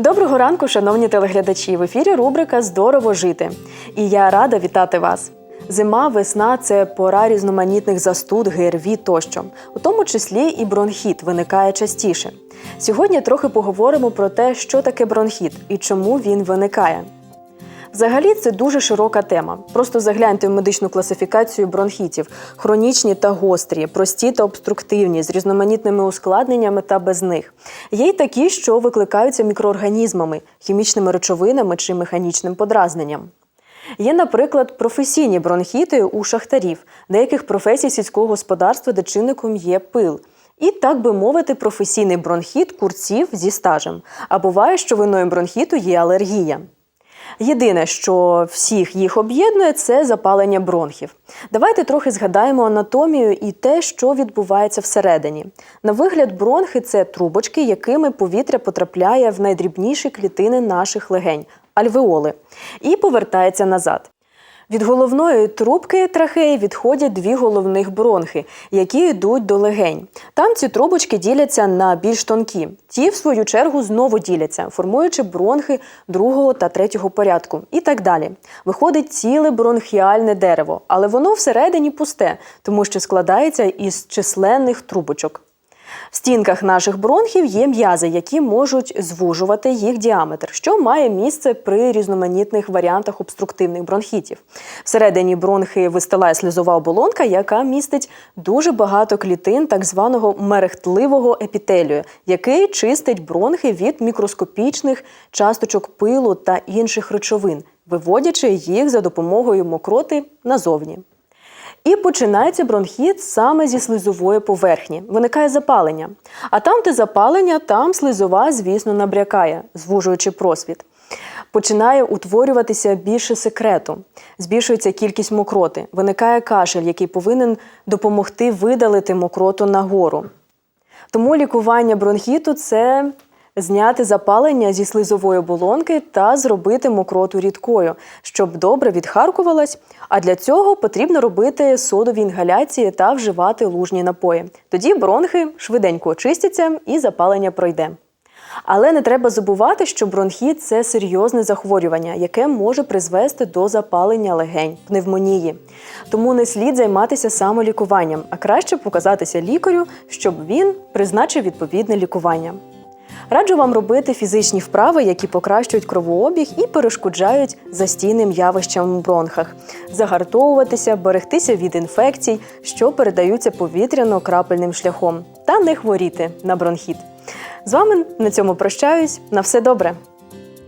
Доброго ранку, шановні телеглядачі! В ефірі рубрика Здорово жити. І я рада вітати вас. Зима, весна це пора різноманітних застуд, ГРВІ тощо, у тому числі і бронхіт виникає частіше. Сьогодні трохи поговоримо про те, що таке бронхіт і чому він виникає. Взагалі це дуже широка тема. Просто загляньте в медичну класифікацію бронхітів: хронічні та гострі, прості та обструктивні, з різноманітними ускладненнями та без них. Є й такі, що викликаються мікроорганізмами, хімічними речовинами чи механічним подразненням. Є, наприклад, професійні бронхіти у шахтарів, деяких професій сільського господарства, де чинником є пил. І, так би мовити, професійний бронхіт курців зі стажем. А буває, що виною бронхіту є алергія. Єдине, що всіх їх об'єднує, це запалення бронхів. Давайте трохи згадаємо анатомію і те, що відбувається всередині. На вигляд, бронхи це трубочки, якими повітря потрапляє в найдрібніші клітини наших легень альвеоли, і повертається назад. Від головної трубки трахеї відходять дві головних бронхи, які йдуть до легень. Там ці трубочки діляться на більш тонкі. Ті, в свою чергу, знову діляться, формуючи бронхи другого та третього порядку. І так далі. Виходить ціле бронхіальне дерево, але воно всередині пусте, тому що складається із численних трубочок. В стінках наших бронхів є м'язи, які можуть звужувати їх діаметр, що має місце при різноманітних варіантах обструктивних бронхітів. Всередині бронхи вистилає сльозова оболонка, яка містить дуже багато клітин так званого мерехтливого епітелію, який чистить бронхи від мікроскопічних часточок пилу та інших речовин, виводячи їх за допомогою мокроти назовні. І починається бронхіт саме зі слизової поверхні. Виникає запалення. А там, де запалення, там слизова, звісно, набрякає, звужуючи просвіт. Починає утворюватися більше секрету, збільшується кількість мокроти, виникає кашель, який повинен допомогти видалити мокроту нагору. Тому лікування бронхіту це зняти запалення зі слизової оболонки та зробити мокроту рідкою, щоб добре відхаркувалась. А для цього потрібно робити содові інгаляції та вживати лужні напої. Тоді бронхи швиденько очистяться і запалення пройде. Але не треба забувати, що бронхіт це серйозне захворювання, яке може призвести до запалення легень, пневмонії. Тому не слід займатися самолікуванням, а краще показатися лікарю, щоб він призначив відповідне лікування. Раджу вам робити фізичні вправи, які покращують кровообіг і перешкоджають застійним явищам у бронхах, загартовуватися, берегтися від інфекцій, що передаються повітряно-крапельним шляхом, та не хворіти на бронхіт. З вами на цьому прощаюсь. На все добре.